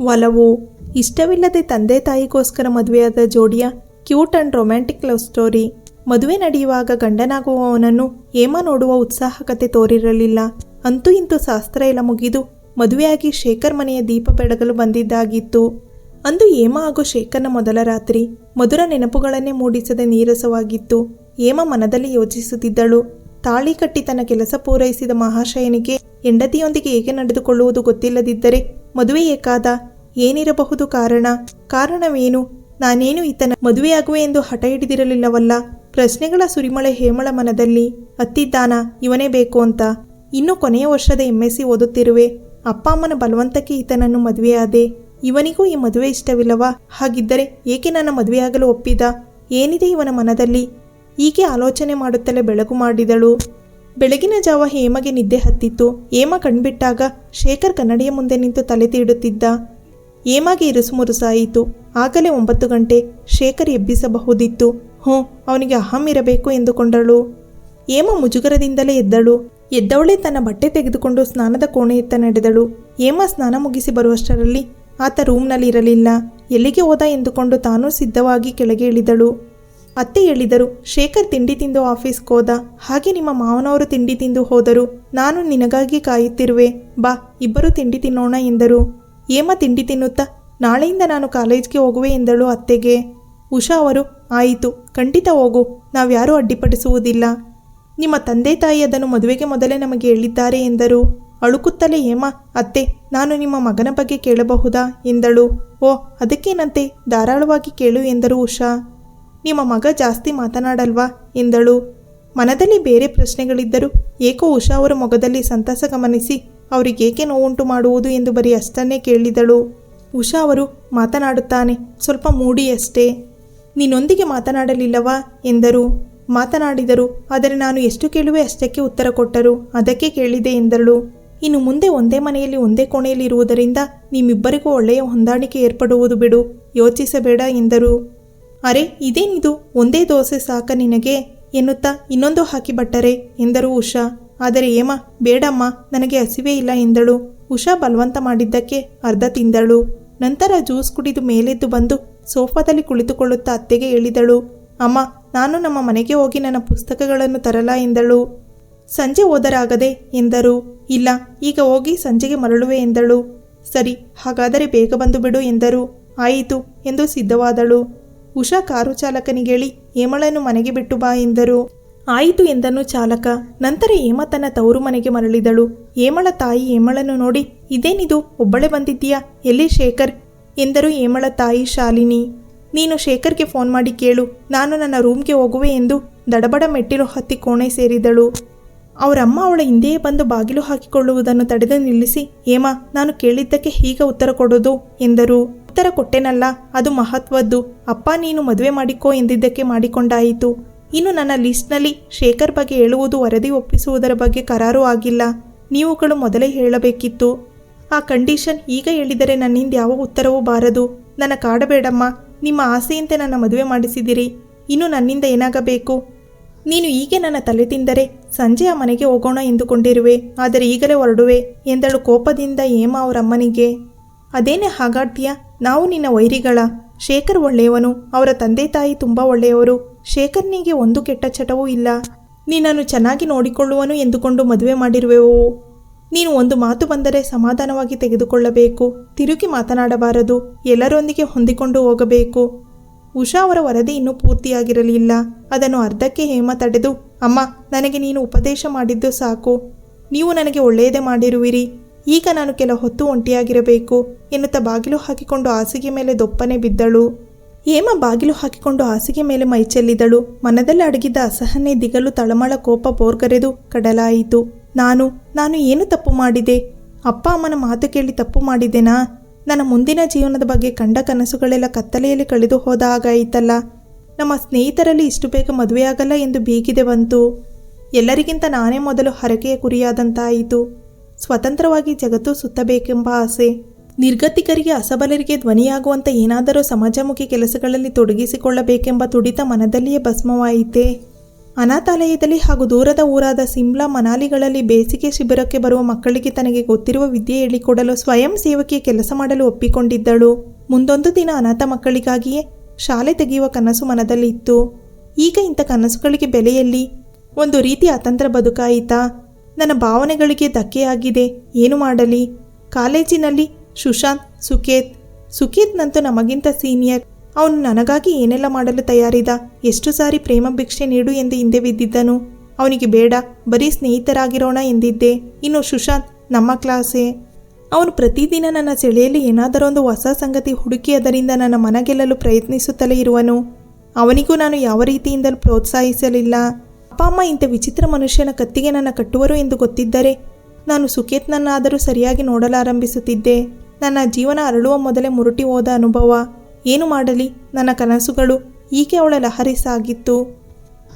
ಒಲವು. ಇಷ್ಟವಿಲ್ಲದೆ ತಂದೆ ತಾಯಿಗೋಸ್ಕರ ಮದುವೆಯಾದ ಜೋಡಿಯ cute and romantic love story. ಮದುವೆ ನಡೆಯುವಾಗ ಗಂಡನಾಗುವವನನ್ನು ಹೇಮ ನೋಡುವ ಉತ್ಸಾಹಕತೆ ತೋರಿರಲಿಲ್ಲ. ಅಂತೂ ಇಂತೂ ಶಾಸ್ತ್ರ ಎಲ್ಲ ಮುಗಿದು ಮದುವೆಯಾಗಿ ಶೇಖರ್ ಮನೆಯ ದೀಪ ಬೆಳಗಲು ಬಂದಿದ್ದಾಗಿತ್ತು. ಅಂದು ಹೇಮ ಹಾಗೂ ಶೇಖರ್ನ ಮೊದಲ ರಾತ್ರಿ ಮಧುರ ನೆನಪುಗಳನ್ನೇ ಮೂಡಿಸದೆ ನೀರಸವಾಗಿತ್ತು. ಹೇಮ ಮನದಲ್ಲಿ ಯೋಚಿಸುತ್ತಿದ್ದಳು. ತಾಳಿ ಕಟ್ಟಿ ತನ್ನ ಕೆಲಸ ಪೂರೈಸಿದ ಮಹಾಶಯನಿಗೆ ಹೆಂಡತಿಯೊಂದಿಗೆ ಹೇಗೆ ನಡೆದುಕೊಳ್ಳುವುದು ಗೊತ್ತಿಲ್ಲದಿದ್ದರೆ ಮದುವೆ ಏಕಾದ ಏನಿರಬಹುದು ಕಾರಣ? ಕಾರಣವೇನು? ನಾನೇನು ಈತನ ಮದುವೆಯಾಗುವೆ ಎಂದು ಹಠ ಹಿಡಿದಿರಲಿಲ್ಲವಲ್ಲ? ಪ್ರಶ್ನೆಗಳ ಸುರಿಮಳೆ ಹೇಮಳ ಮನದಲ್ಲಿ. ಹತ್ತಿದ್ದಾನ ಇವನೇ ಬೇಕು ಅಂತ. ಇನ್ನು ಕೊನೆಯ ವರ್ಷದ ಎಂ ಎಸ್ ಸಿ ಓದುತ್ತಿರುವೆ. ಅಪ್ಪ ಅಮ್ಮನ ಬಲವಂತಕ್ಕೆ ಈತನನ್ನು ಮದುವೆಯಾದೆ. ಇವನಿಗೂ ಈ ಮದುವೆ ಇಷ್ಟವಿಲ್ಲವಾ? ಹಾಗಿದ್ದರೆ ಏಕೆ ನನ್ನ ಮದುವೆಯಾಗಲು ಒಪ್ಪಿದ? ಏನಿದೆ ಇವನ ಮನದಲ್ಲಿ? ಹೀಗೆ ಆಲೋಚನೆ ಮಾಡುತ್ತಲೇ ಬೆಳಗು ಮಾಡಿದಳು. ಬೆಳಗಿನ ಜಾವ ಹೇಮಗೆ ನಿದ್ದೆ ಹತ್ತಿತ್ತು. ಹೇಮ ಕಣ್ಬಿಟ್ಟಾಗ ಶೇಖರ್ ಕನ್ನಡಿಯ ಮುಂದೆ ನಿಂತು ತಲೆ ತೀಡುತ್ತಿದ್ದ. ಹೇಮಗೆ ಇರುಸುಮುರುಸಾಯಿತು ಆಗಲೇ ಒಂಬತ್ತು ಗಂಟೆ ಶೇಖರ್ ಎಬ್ಬಿಸಬಹುದಿತ್ತು. ಹ್ಞೂ, ಅವನಿಗೆ ಅಹಂ ಇರಬೇಕು ಎಂದುಕೊಂಡಳು. ಏಮ ಮುಜುಗರದಿಂದಲೇ ಎದ್ದಳು. ಎದ್ದವಳೆ ತನ್ನ ಬಟ್ಟೆ ತೆಗೆದುಕೊಂಡು ಸ್ನಾನದ ಕೋಣೆಯತ್ತ ನಡೆದಳು. ಏಮ ಸ್ನಾನ ಮುಗಿಸಿ ಬರುವಷ್ಟರಲ್ಲಿ ಆತ ರೂಮ್ನಲ್ಲಿ ಇರಲಿಲ್ಲ. ಎಲ್ಲಿಗೆ ಹೋದ ಎಂದುಕೊಂಡು ತಾನೂ ಸಿದ್ಧವಾಗಿ ಕೆಳಗೆ ಇಳಿದಳು. ಅತ್ತೆ ಹೇಳಿದರು, ಶೇಖರ್ ತಿಂಡಿ ತಿಂದು ಆಫೀಸ್ಗೆ ಹೋದ. ಹಾಗೆ ನಿಮ್ಮ ಮಾವನವರು ತಿಂಡಿ ತಿಂದು ಹೋದರು. ನಾನು ನಿನಗಾಗಿ ಕಾಯುತ್ತಿರುವೆ. ಬಾ, ಇಬ್ಬರು ತಿಂಡಿ ತಿನ್ನೋಣ ಎಂದರು. ಹೇಮ ತಿಂಡಿ ತಿನ್ನುತ್ತಾ? ನಾಳೆಯಿಂದ ನಾನು ಕಾಲೇಜ್ಗೆ ಹೋಗುವೆ ಎಂದಳು ಅತ್ತೆಗೆ. ಉಷಾ ಅವರು, ಆಯಿತು, ಖಂಡಿತ ಹೋಗು, ನಾವ್ಯಾರೂ ಅಡ್ಡಿಪಡಿಸುವುದಿಲ್ಲ. ನಿಮ್ಮ ತಂದೆ ತಾಯಿ ಅದನ್ನು ಮದುವೆಗೆ ಮೊದಲೇ ನಮಗೆ ಹೇಳಿದ್ದಾರೆ ಎಂದರು. ಅಳುಕುತ್ತಲೇ, ಹೇಮ, ಅತ್ತೆ, ನಾನು ನಿಮ್ಮ ಮಗನ ಬಗ್ಗೆ ಕೇಳಬಹುದಾ? ಎಂದಳು. ಓ, ಅದಕ್ಕೇನಂತೆ? ಧಾರಾಳವಾಗಿ ಕೇಳು ಎಂದರು ಉಷಾ. ನಿಮ್ಮ ಮಗ ಜಾಸ್ತಿ ಮಾತನಾಡಲ್ವಾ? ಎಂದಳು. ಮನದಲ್ಲಿ ಬೇರೆ ಪ್ರಶ್ನೆಗಳಿದ್ದರೂ ಏಕೋ ಉಷಾ ಅವರ ಮೊಗದಲ್ಲಿ ಸಂತಸ ಗಮನಿಸಿ ಅವರಿಗೇಕೆ ನೋವುಂಟು ಮಾಡುವುದು ಎಂದು ಬರೀ ಅಷ್ಟನ್ನೇ ಕೇಳಿದಳು. ಉಷಾ ಅವರು ಮಾತನಾಡುತ್ತಾನೆ, ಸ್ವಲ್ಪ ಮೂಡಿಯಷ್ಟೇ ನಿನ್ನೊಂದಿಗೆ ಮಾತನಾಡಲಿಲ್ಲವಾ? ಎಂದರು. ಮಾತನಾಡಿದರು, ಆದರೆ ನಾನು ಎಷ್ಟು ಕೇಳುವೆ ಅಷ್ಟಕ್ಕೆ ಉತ್ತರ ಕೊಟ್ಟರು. ಅದಕ್ಕೆ ಕೇಳಿದೆ ಎಂದಳು. ಇನ್ನು ಮುಂದೆ ಒಂದೇ ಮನೆಯಲ್ಲಿ ಒಂದೇ ಕೋಣೆಯಲ್ಲಿ ಇರುವುದರಿಂದ ನಿಮ್ಮಿಬ್ಬರಿಗೂ ಒಳ್ಳೆಯ ಹೊಂದಾಣಿಕೆ ಏರ್ಪಡುವುದು ಬಿಡು, ಯೋಚಿಸಬೇಡ ಎಂದರು. ಅರೆ, ಇದೇನಿದು? ಒಂದೇ ದೋಸೆ ಸಾಕ ನಿನಗೆ? ಎನ್ನುತ್ತಾ ಇನ್ನೊಂದು ಹಾಕಿ ಬಟ್ಟರೆ, ಎಂದರು ಉಷಾ. ಆದರೆ ಏಮ ಬೇಡಮ್ಮ, ನನಗೆ ಹಸಿವೇ ಇಲ್ಲ ಎಂದಳು. ಉಷಾ ಬಲವಂತ ಮಾಡಿದ್ದಕ್ಕೆ ಅರ್ಧ ತಿಂದಳು. ನಂತರ ಜ್ಯೂಸ್ ಕುಡಿದು ಮೇಲೆದ್ದು ಬಂದು ಸೋಫಾದಲ್ಲಿ ಕುಳಿತುಕೊಳ್ಳುತ್ತಾ ಅತ್ತೆಗೆ ಹೇಳಿದಳು, ಅಮ್ಮ, ನಾನು ನಮ್ಮ ಮನೆಗೆ ಹೋಗಿ ನನ್ನ ಪುಸ್ತಕಗಳನ್ನು ತರಲ ಎಂದಳು. ಸಂಜೆ ಓದರಾಗದೆ ಎಂದರು. ಇಲ್ಲ, ಈಗ ಹೋಗಿ ಸಂಜೆಗೆ ಮರಳುವೆ ಎಂದಳು. ಸರಿ, ಹಾಗಾದರೆ ಬೇಗ ಬಂದು ಬಿಡು ಎಂದರು. ಆಯಿತು ಎಂದು ಸಿದ್ಧವಾದಳು. ಉಷಾ ಕಾರು ಚಾಲಕನಿಗೇಳಿ ಹೇಮಳನ್ನು ಮನೆಗೆ ಬಿಟ್ಟು ಬಾ ಎಂದರು. ಆಯಿತು ಎಂದನು ಚಾಲಕ. ನಂತರ ಹೇಮ ತನ್ನ ತವರು ಮನೆಗೆ ಮರಳಿದಳು. ಹೇಮಳ ತಾಯಿ ಹೇಮಳನ್ನು ನೋಡಿ, ಇದೇನಿದು? ಒಬ್ಬಳೆ ಬಂದಿದ್ದೀಯಾ? ಎಲ್ಲಿ ಶೇಖರ್? ಎಂದರು ಹೇಮಳ ತಾಯಿ ಶಾಲಿನಿ. ನೀನು ಶೇಖರ್ಗೆ ಫೋನ್ ಮಾಡಿ ಕೇಳು. ನಾನು ನನ್ನ ರೂಮ್ಗೆ ಹೋಗುವೆ ಎಂದು ದಡಬಡ ಮೆಟ್ಟಿಲು ಹತ್ತಿ ಕೋಣೆ ಸೇರಿದಳು. ಅವರಮ್ಮ ಅವಳ ಹಿಂದೆಯೇ ಬಂದು ಬಾಗಿಲು ಹಾಕಿಕೊಳ್ಳುವುದನ್ನು ತಡೆದು ನಿಲ್ಲಿಸಿ, ಹೇಮ, ನಾನು ಕೇಳಿದ್ದಕ್ಕೆ ಹೀಗೆ ಉತ್ತರ ಕೊಡೋದು? ಎಂದರು. ಉತ್ತರ ಕೊಟ್ಟೆನಲ್ಲ, ಅದು ಮಹತ್ವದ್ದು. ಅಪ್ಪ, ನೀನು ಮದುವೆ ಮಾಡಿಕೋ ಎಂದಿದ್ದಕ್ಕೆ ಮಾಡಿಕೊಂಡಾಯಿತು. ಇನ್ನು ನನ್ನ ಲಿಸ್ಟ್ನಲ್ಲಿ ಶೇಖರ್ ಬಗ್ಗೆ ಹೇಳುವುದು ವರದಿ ಒಪ್ಪಿಸುವುದರ ಬಗ್ಗೆ ಕರಾರು ಆಗಿಲ್ಲ. ನೀವುಗಳು ಮೊದಲೇ ಹೇಳಬೇಕಿತ್ತು. ಆ ಕಂಡೀಷನ್ ಈಗ ಹೇಳಿದರೆ ನನ್ನಿಂದ ಯಾವ ಉತ್ತರವೂ ಬಾರದು. ನನ್ನ ಕಾಡಬೇಡಮ್ಮ, ನಿಮ್ಮ ಆಸೆಯಂತೆ ನನ್ನ ಮದುವೆ ಮಾಡಿಸಿದಿರಿ. ಇನ್ನು ನನ್ನಿಂದ ಏನಾಗಬೇಕು? ನೀನು ಹೀಗೆ ನನ್ನ ತಲೆ ತಿಂದರೆ ಸಂಜೆ ಆ ಮನೆಗೆ ಹೋಗೋಣ ಎಂದುಕೊಂಡಿರುವೆ. ಆದರೆ ಈಗಲೇ ಹೊರಡುವೆ ಎಂದಳು ಕೋಪದಿಂದ ಹೇಮ ಅವರಮ್ಮನಿಗೆ. ಅದೇನೇ ಹಾಗಾಡ್ತೀಯ? ನಾವು ನಿನ್ನ ವೈರಿಗಳ ಶೇಖರ್ ಒಳ್ಳೆಯವನು, ಅವರ ತಂದೆ ತಾಯಿ ತುಂಬ ಒಳ್ಳೆಯವರು. ಶೇಖರ್ನಿಗೆ ಒಂದು ಕೆಟ್ಟ ಚಟವೂ ಇಲ್ಲ. ನಿನ್ನನ್ನು ಚೆನ್ನಾಗಿ ನೋಡಿಕೊಳ್ಳುವನು ಎಂದುಕೊಂಡು ಮದುವೆ ಮಾಡಿರುವೆವು? ನೀನು ಒಂದು ಮಾತು ಬಂದರೆ ಸಮಾಧಾನವಾಗಿ ತೆಗೆದುಕೊಳ್ಳಬೇಕು. ತಿರುಗಿ ಮಾತನಾಡಬಾರದು. ಎಲ್ಲರೊಂದಿಗೆ ಹೊಂದಿಕೊಂಡು ಹೋಗಬೇಕು. ಉಷಾ ಅವರ ವರದಿ ಇನ್ನೂ ಪೂರ್ತಿಯಾಗಿರಲಿಲ್ಲ. ಅದನ್ನು ಅರ್ಧಕ್ಕೆ ಹೇಮ ತಡೆದು, ಅಮ್ಮ, ನನಗೆ ನೀನು ಉಪದೇಶ ಮಾಡಿದ್ದು ಸಾಕು. ನೀವು ನನಗೆ ಒಳ್ಳೆಯದೇ ಮಾಡಿರುವಿರಿ. ಈಗ ನಾನು ಕೆಲ ಹೊತ್ತು ಒಂಟಿಯಾಗಿರಬೇಕು ಎನ್ನುತ್ತಾ ಬಾಗಿಲು ಹಾಕಿಕೊಂಡು ಹಾಸಿಗೆ ಮೇಲೆ ದೊಪ್ಪನೆ ಬಿದ್ದಳು. ಹೇಮ ಬಾಗಿಲು ಹಾಕಿಕೊಂಡು ಹಾಸಿಗೆ ಮೇಲೆ ಮೈಚೆಲ್ಲಿದಳು ಮನದಲ್ಲಿ ಅಡಗಿದ್ದ ಅಸಹನೆ ದಿಗಲು ತಳಮಳ ಕೋಪ ಬೋರ್ಗರೆದು ಕಡಲಾಯಿತು. ನಾನು ನಾನು ಏನು ತಪ್ಪು ಮಾಡಿದೆ? ಅಪ್ಪ ಅಮ್ಮನ ಮಾತು ಕೇಳಿ ತಪ್ಪು ಮಾಡಿದೆನಾ? ನನ್ನ ಮುಂದಿನ ಜೀವನದ ಬಗ್ಗೆ ಕಂಡ ಕನಸುಗಳೆಲ್ಲ ಕತ್ತಲೆಯಲ್ಲಿ ಕಳೆದು ಹೋದ ಹಾಗಾಯಿತಲ್ಲ ನಮ್ಮ ಸ್ನೇಹಿತರಲ್ಲಿ ಇಷ್ಟು ಬೇಗ ಮದುವೆಯಾಗಲ್ಲ ಎಂದು ಬೀಗಿದೆ ಬಂತು. ಎಲ್ಲರಿಗಿಂತ ನಾನೇ ಮೊದಲು ಹರಕೆಯ ಕುರಿಯಾದಂತಾಯಿತು. ಸ್ವತಂತ್ರವಾಗಿ ಜಗತ್ತು ಸುತ್ತಬೇಕೆಂಬ ಆಸೆ. ನಿರ್ಗತಿಕರಿಗೆ ಅಸಬಲರಿಗೆ ಧ್ವನಿಯಾಗುವಂಥ ಏನಾದರೂ ಸಮಾಜಮುಖಿ ಕೆಲಸಗಳಲ್ಲಿ ತೊಡಗಿಸಿಕೊಳ್ಳಬೇಕೆಂಬ ತುಡಿತ ಮನದಲ್ಲಿಯೇ ಭಸ್ಮವಾಯಿತೆ. ಅನಾಥಾಲಯದಲ್ಲಿ ಹಾಗೂ ದೂರದ ಊರಾದ ಸಿಮ್ಲಾ ಮನಾಲಿಗಳಲ್ಲಿ ಬೇಸಿಗೆ ಶಿಬಿರಕ್ಕೆ ಬರುವ ಮಕ್ಕಳಿಗೆ ತನಗೆ ಗೊತ್ತಿರುವ ವಿದ್ಯೆ ಹೇಳಿಕೊಡಲು ಸ್ವಯಂ ಸೇವಕಿ ಕೆಲಸ ಮಾಡಲು ಒಪ್ಪಿಕೊಂಡಿದ್ದಳು. ಮುಂದೊಂದು ದಿನ ಅನಾಥ ಮಕ್ಕಳಿಗಾಗಿಯೇ ಶಾಲೆ ತೆಗೆಯುವ ಕನಸು ಮನದಲ್ಲಿ ಇತ್ತು ಈಗ ಇಂಥ ಕನಸುಗಳಿಗೆ ಬೆಲೆಯಲ್ಲಿ ಒಂದು ರೀತಿ ಅತಂತ್ರ ಬದುಕಾಯಿತಾ? ನನ್ನ ಭಾವನೆಗಳಿಗೆ ಧಕ್ಕೆಯಾಗಿದೆ. ಏನು ಮಾಡಲಿ? ಕಾಲೇಜಿನಲ್ಲಿ ಸುಶಾಂತ್ ಸುಖೇತ್ ಸುಖೇತ್ನಂತೂ ನಮಗಿಂತ ಸೀನಿಯರ್. ಅವನು ನನಗಾಗಿ ಏನೆಲ್ಲ ಮಾಡಲು ತಯಾರಿದ? ಎಷ್ಟು ಸಾರಿ ಪ್ರೇಮ ಭಿಕ್ಷೆ ನೀಡು ಎಂದು ಹಿಂದೆ ಬಿದ್ದಿದ್ದನು. ಅವನಿಗೆ ಬೇಡ, ಬರೀ ಸ್ನೇಹಿತರಾಗಿರೋಣ ಎಂದಿದ್ದೆ. ಇನ್ನು ಸುಶಾಂತ್ ನಮ್ಮ ಕ್ಲಾಸೇ. ಅವನು ಪ್ರತಿದಿನ ನನ್ನ ಸೆಳೆಯಲ್ಲಿ ಏನಾದರೊಂದು ಹೊಸ ಸಂಗತಿ ಹುಡುಕಿ ಅದರಿಂದ ನನ್ನ ಮನ ಗೆಲ್ಲಲು ಪ್ರಯತ್ನಿಸುತ್ತಲೇ ಇರುವನು. ಅವನಿಗೂ ನಾನು ಯಾವ ರೀತಿಯಿಂದಲೂ ಪ್ರೋತ್ಸಾಹಿಸಲಿಲ್ಲ. ಅಪ್ಪ ಅಮ್ಮ ಇಂಥ ವಿಚಿತ್ರ ಮನುಷ್ಯನ ಕತ್ತಿಗೆ ನನ್ನ ಕಟ್ಟುವರು ಎಂದು ಗೊತ್ತಿದ್ದರೆ ನಾನು ಸುಕೇತ್ನನ್ನಾದರೂ ಸರಿಯಾಗಿ ನೋಡಲಾರಂಭಿಸುತ್ತಿದ್ದೆ. ನನ್ನ ಜೀವನ ಅರಳುವ ಮೊದಲೇ ಮುರುಟಿ ಹೋದ ಅನುಭವ. ಏನು ಮಾಡಲಿ? ನನ್ನ ಕನಸುಗಳು ಈಕೆ ಅವಳ ಲಹರಿ ಸಾಗಿತ್ತು.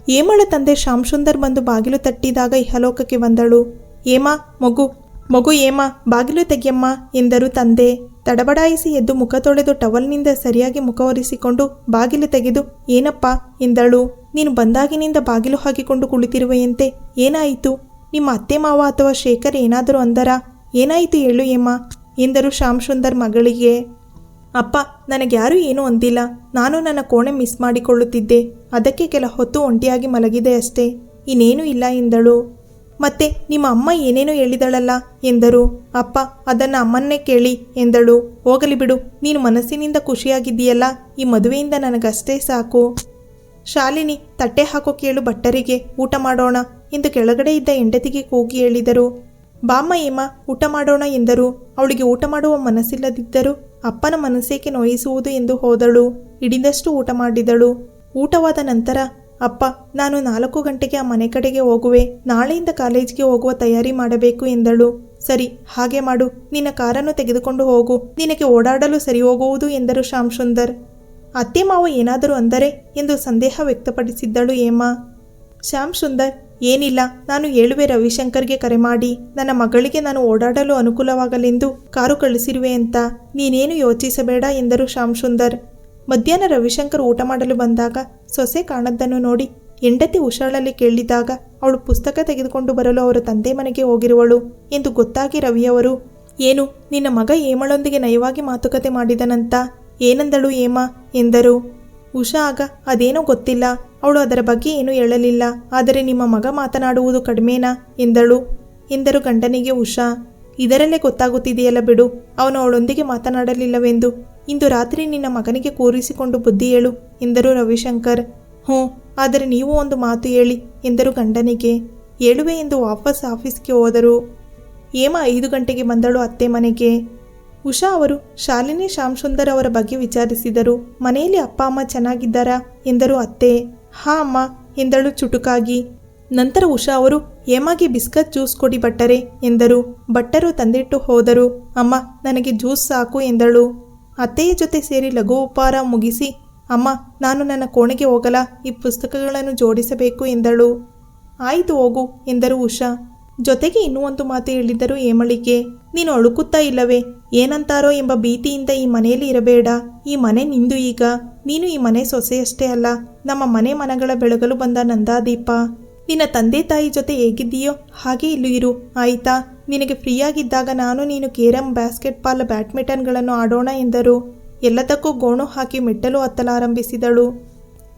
ಏಮಳ ತಂದೆ ಶ್ಯಾಮ್ ಸುಂದರ್ ಬಂದು ಬಾಗಿಲು ತಟ್ಟಿದಾಗ ಇಹಲೋಕಕ್ಕೆ ಬಂದಳು. ಏಮಾ ಮಗು ಮಗು ಏಮಾ ಬಾಗಿಲು ತೆಗೆಯಮ್ಮ ಎಂದರು ತಂದೆ. ತಡಬಡಾಯಿಸಿ ಎದ್ದು ಮುಖ ತೊಳೆದು ಟವಲ್ನಿಂದ ಸರಿಯಾಗಿ ಮುಖ ಒರೆಸಿಕೊಂಡು ಬಾಗಿಲು ತೆಗೆದು ಏನಪ್ಪ ಎಂದಳು. ನೀನು ಬಂದಾಗಿನಿಂದ ಬಾಗಿಲು ಹಾಕಿಕೊಂಡು ಕುಳಿತಿರುವೆಯಂತೆ. ಏನಾಯಿತು? ನಿಮ್ಮ ಅತ್ತೆ ಮಾವ ಅಥವಾ ಶೇಖರ್ ಏನಾದರೂ ಅಂದರಾ? ಏನಾಯಿತು ಹೇಳು ಏಮ್ಮ ಎಂದರು ಶ್ಯಾಮ್ ಸುಂದರ್ ಮಗಳಿಗೆ. ಅಪ್ಪ ನನಗ್ಯಾರೂ ಏನೂ ಅಂದಿಲ್ಲ. ನಾನು ನನ್ನ ಕೋಣೆ ಮಿಸ್ ಮಾಡಿಕೊಳ್ಳುತ್ತಿದ್ದೆ. ಅದಕ್ಕೆ ಕೆಲ ಹೊತ್ತು ಒಂಟಿಯಾಗಿ ಮಲಗಿದೆ ಅಷ್ಟೇ. ಇನ್ನೇನೂ ಇಲ್ಲ ಎಂದಳು. ಮತ್ತೆ ನಿಮ್ಮ ಅಮ್ಮ ಏನೇನೋ ಹೇಳಿದಳಲ್ಲ ಎಂದರು. ಅಪ್ಪ, ಅದನ್ನು ಅಮ್ಮನ್ನೇ ಕೇಳಿ ಎಂದಳು. ಹೋಗಲಿ ಬಿಡು, ನೀನು ಮನಸ್ಸಿನಿಂದ ಖುಷಿಯಾಗಿದ್ದೀಯಲ್ಲ, ಈ ಮದುವೆಯಿಂದ ನನಗಷ್ಟೇ ಸಾಕು. ಶಾಲಿನಿ ತಟ್ಟೆ ಹಾಕೋ ಕೇಳು ಭಟ್ಟರಿಗೆ, ಊಟ ಮಾಡೋಣ ಎಂದು ಕೆಳಗಡೆ ಇದ್ದ ಹೆಂಡತಿಗೆ ಕೂಗಿ ಹೇಳಿದರು. ಬಾಮ್ಮ ಏಮ ಊಟ ಮಾಡೋಣ ಎಂದರು. ಅವಳಿಗೆ ಊಟ ಮಾಡುವ ಮನಸ್ಸಿಲ್ಲದಿದ್ದರೂ ಅಪ್ಪನ ಮನಸ್ಸೇಕೆ ನೋಯಿಸುವುದು ಎಂದು ಹೋದಳು. ಇಡಿದಷ್ಟು ಊಟ ಮಾಡಿದಳು. ಊಟವಾದ ನಂತರ, ಅಪ್ಪ, ನಾನು ನಾಲ್ಕು ಗಂಟೆಗೆ ಆ ಮನೆ ಕಡೆಗೆ ಹೋಗುವೆ, ನಾಳೆಯಿಂದ ಕಾಲೇಜಿಗೆ ಹೋಗುವ ತಯಾರಿ ಮಾಡಬೇಕು ಎಂದಳು. ಸರಿ, ಹಾಗೆ ಮಾಡು. ನಿನ್ನ ಕಾರನ್ನು ತೆಗೆದುಕೊಂಡು ಹೋಗು. ನಿನಗೆ ಓಡಾಡಲು ಸರಿ ಹೋಗುವುದು ಎಂದರು ಶ್ಯಾಮ್ ಸುಂದರ್. ಅತ್ತೆ ಮಾವ ಏನಾದರೂ ಅಂದರೆ ಎಂದು ಸಂದೇಹ ವ್ಯಕ್ತಪಡಿಸಿದ್ದಳು ಏಮಾ ಶ್ಯಾಮ್ ಸುಂದರ್, ಏನಿಲ್ಲ, ನಾನು ಹೇಳುವೆ ರವಿಶಂಕರ್ಗೆ ಕರೆ ಮಾಡಿ. ನನ್ನ ಮಗಳಿಗೆ ನಾನು ಓಡಾಡಲು ಅನುಕೂಲವಾಗಲೆಂದು ಕಾರು ಕಳಿಸಿರುವೆ ಅಂತ. ನೀನೇನು ಯೋಚಿಸಬೇಡ ಎಂದರು ಶ್ಯಾಮ್ ಸುಂದರ್. ಮಧ್ಯಾಹ್ನ ರವಿಶಂಕರ್ ಊಟ ಮಾಡಲು ಬಂದಾಗ ಸೊಸೆ ಕಾಣದ್ದನ್ನು ನೋಡಿ ಹೆಂಡತಿ ಉಷಾಳಲ್ಲಿ ಕೇಳಿದಾಗ ಅವಳು ಪುಸ್ತಕ ತೆಗೆದುಕೊಂಡು ಬರಲು ಅವರ ತಂದೆ ಮನೆಗೆ ಹೋಗಿರುವಳು ಎಂದು ಗೊತ್ತಾಗಿ ರವಿಯವರು ಏನು, ನಿನ್ನ ಮಗ ಏಮಳೊಂದಿಗೆ ನಯವಾಗಿ ಮಾತುಕತೆ ಮಾಡಿದನಂತ? ಏನಂದಳು ಏಮ ಎಂದರು. ಉಷಾ ಆಗ, ಅದೇನೋ ಗೊತ್ತಿಲ್ಲ. ಅವಳು ಅದರ ಬಗ್ಗೆ ಏನೂ ಹೇಳಲಿಲ್ಲ. ಆದರೆ ನಿಮ್ಮ ಮಗ ಮಾತನಾಡುವುದು ಕಡಿಮೆನಾ? ಎಂದಳು. ಎಂದರು ಗಂಡನಿಗೆ ಉಷಾ. ಇದರಲ್ಲೇ ಗೊತ್ತಾಗುತ್ತಿದೆಯಲ್ಲ ಬಿಡು. ಅವನು ಅವಳೊಂದಿಗೆ ಮಾತನಾಡಲಿಲ್ಲವೆಂದು. ಇಂದು ರಾತ್ರಿ ನಿನ್ನ ಮಗನಿಗೆ ಕೂರಿಸಿಕೊಂಡು ಬುದ್ಧಿ ಹೇಳು, ಎಂದರು ರವಿಶಂಕರ್. ಹ್ಞೂ, ಆದರೆ ನೀವು ಒಂದು ಮಾತು ಹೇಳಿ, ಎಂದರು ಗಂಡನಿಗೆ. ಹೇಳುವೆ ಎಂದು ವಾಪಸ್ ಆಫೀಸ್ಗೆ ಹೋದರು. ಏಮ ಐದು ಗಂಟೆಗೆ ಬಂದಳು ಅತ್ತೆ ಮನೆಗೆ. ಉಷಾ ಅವರು, ಶಾಲಿನಿ ಶ್ಯಾಮ್ ಸುಂದರ್ ಅವರ ಬಗ್ಗೆ ವಿಚಾರಿಸಿದರು. ಮನೆಯಲ್ಲಿ ಅಪ್ಪ, ಅಮ್ಮ ಚೆನ್ನಾಗಿದ್ದಾರಾ? ಎಂದರು ಅತ್ತೆ. ಹಾ, ಅಮ್ಮ, ಎಂದಳು ಚುಟುಕಾಗಿ. ನಂತರ ಉಷಾ ಅವರು ಏಮಾಗೆ ಬಿಸ್ಕತ್ ಜ್ಯೂಸ್ ಕೊಡಿ ಬಟ್ಟರೆ ಎಂದರು. ಬಟ್ಟರು ತಂದಿಟ್ಟು ಹೋದರು. ಅಮ್ಮ, ನನಗೆ ಜ್ಯೂಸ್ ಸಾಕು, ಎಂದಳು. ಅತ್ತೆಯ ಜೊತೆ ಸೇರಿ ಲಘು ಉಪಹಾರ ಮುಗಿಸಿ, ಅಮ್ಮ, ನಾನು ನನ್ನ ಕೋಣೆಗೆ ಹೋಗಲ ಈ ಪುಸ್ತಕಗಳನ್ನು ಜೋಡಿಸಬೇಕು, ಎಂದಳು. ಆಯಿತು ಹೋಗು, ಎಂದರು ಉಷಾ. ಜೊತೆಗೆ ಇನ್ನೂ ಒಂದು ಮಾತು ಹೇಳಿದರು ಏಮಳಿಗೆ ನೀನು ಅಳುಕುತ್ತಾ ಇಲ್ಲವೇ? ಏನಂತಾರೋ ಎಂಬ ಭೀತಿಯಿಂದ ಈ ಮನೆಯಲ್ಲಿ ಇರಬೇಡ. ಈ ಮನೆ ನಿಂದು ಈಗ. ನೀನು ಈ ಮನೆ ಸೊಸೆಯಷ್ಟೇ ಅಲ್ಲ. ನಮ್ಮ ಮನೆ ಮನಗಳ ಬೆಳಗಲು ಬಂದ ನಂದಾದೀಪ. ನಿನ್ನ ತಂದೆ ತಾಯಿ ಜೊತೆ ಹೇಗಿದ್ದೀಯೋ ಹಾಗೆ ಇಲ್ಲೂ ಇರು. ಆಯಿತಾ? ನಿನಗೆ ಫ್ರೀಯಾಗಿದ್ದಾಗ ನಾನು ನೀನು ಕೇರಂ ಬ್ಯಾಸ್ಕೆಟ್ಬಾಲ್ ಬ್ಯಾಡ್ಮಿಂಟನ್ಗಳನ್ನು ಆಡೋಣ ಎಂದರು. ಎಲ್ಲದಕ್ಕೂ ಗೋಣು ಹಾಕಿ ಮೆಟ್ಟಲು ಹತ್ತಲಾರಂಭಿಸಿದಳು.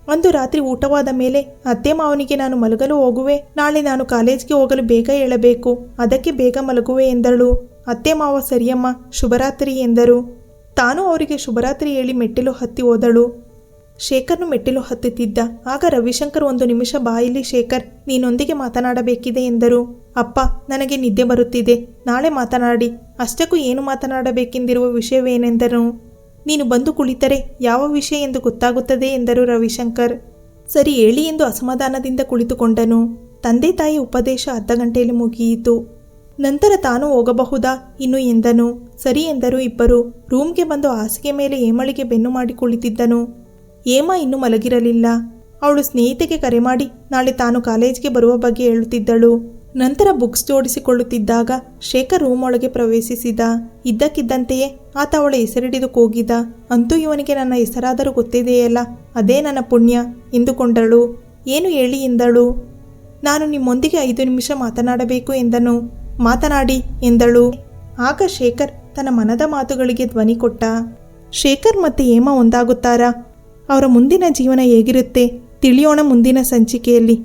ಒಂದು ರಾತ್ರಿ ಊಟವಾದ ಮೇಲೆ, ಅತ್ತೆ ಮಾವನಿಗೆ ನಾನು ಮಲಗಲು ಹೋಗುವೆ, ನಾಳೆ ನಾನು ಕಾಲೇಜ್ಗೆ ಹೋಗಲು ಬೇಗ ಏಳಬೇಕು, ಅದಕ್ಕೆ ಬೇಗ ಮಲಗುವೆ ಎಂದಳು. ಅತ್ತೆ ಮಾವ ಸರಿಯಮ್ಮ, ಶುಭರಾತ್ರಿ ಎಂದರು. ತಾನು ಅವರಿಗೆ ಶುಭರಾತ್ರಿ ಹೇಳಿ ಮೆಟ್ಟಿಲು ಹತ್ತಿ ಹೋದಳು. ಶೇಖರ್ನು ಮೆಟ್ಟಿಲು ಹತ್ತುತ್ತಿದ್ದ. ಆಗ ರವಿಶಂಕರ್ ಒಂದು ನಿಮಿಷ ಬಾಯಿಲಿ ಶೇಖರ್, ನೀನೊಂದಿಗೆ ಮಾತನಾಡಬೇಕಿದೆ ಎಂದರು. ಅಪ್ಪ, ನನಗೆ ನಿದ್ದೆ ಬರುತ್ತಿದೆ. ನಾಳೆ ಮಾತನಾಡಿ. ಅಷ್ಟಕ್ಕೂ ಏನು ಮಾತನಾಡಬೇಕೆಂದಿರುವ ವಿಷಯವೇನೆಂದರು ನೀನು ಬಂದು ಕುಳಿತರೆ, ಯಾವ ವಿಷಯ ಎಂದು ಗೊತ್ತಾಗುತ್ತದೆ ಎಂದರು ರವಿಶಂಕರ್. ಸರಿ ಹೇಳಿ ಎಂದು ಅಸಮಾಧಾನದಿಂದ ಕುಳಿತುಕೊಂಡನು. ತಂದೆ ತಾಯಿ ಉಪದೇಶ ಅರ್ಧ ಗಂಟೆಯಲ್ಲಿ ಮುಗಿಯಿತು. ನಂತರ ತಾನು ಹೋಗಬಹುದಾ, ಇನ್ನು ಎಂದನು. ಸರಿ ಎಂದರು ಇಬ್ಬರು. ರೂಮ್ಗೆ ಬಂದು ಹಾಸಿಗೆ ಮೇಲೆ ಏಮಳಿಗೆ ಬೆನ್ನು ಮಾಡಿ ಕುಳಿತಿದ್ದನು. ಏಮ ಇನ್ನೂ ಮಲಗಿರಲಿಲ್ಲ. ಅವಳು ಸ್ನೇಹಿತೆಗೆ ಕರೆ ಮಾಡಿ ನಾಳೆ ತಾನು ಕಾಲೇಜ್ಗೆ ಬರುವ ಬಗ್ಗೆ ಹೇಳುತ್ತಿದ್ದಳು. ನಂತರ ಬುಕ್ಸ್ ಜೋಡಿಸಿಕೊಳ್ಳುತ್ತಿದ್ದಾಗ ಶೇಖರ್ ರೂಮ್ ಒಳಗೆ ಪ್ರವೇಶಿಸಿದ. ಇದ್ದಕ್ಕಿದ್ದಂತೆಯೇ ಆತ ಅವಳ ಹೆಸರಿಡಿದು ಕೂಗಿದ. ಅಂತೂ ಇವನಿಗೆ ನನ್ನ ಹೆಸರಾದರೂ ಗೊತ್ತಿದೆಯಲ್ಲ? ಅದೇ ನನ್ನ ಪುಣ್ಯ, ಎಂದುಕೊಂಡಳು. ಏನು ಹೇಳಿ ಎಂದಳು? ನಾನು ನಿಮ್ಮೊಂದಿಗೆ ಐದು ನಿಮಿಷ ಮಾತನಾಡಬೇಕು ಎಂದನು. ಮಾತನಾಡಿ, ಎಂದಳು. ಆಗ ಶೇಖರ್ ತನ್ನ ಮನದ ಮಾತುಗಳಿಗೆ ಧ್ವನಿ ಕೊಟ್ಟ. ಶೇಖರ್ ಮತ್ತು ಹೇಮ ಒಂದಾಗುತ್ತಾರಾ? ಅವರ ಮುಂದಿನ ಜೀವನ ಹೇಗಿರುತ್ತೆ? ತಿಳಿಯೋಣ ಮುಂದಿನ ಸಂಚಿಕೆಯಲ್ಲಿ.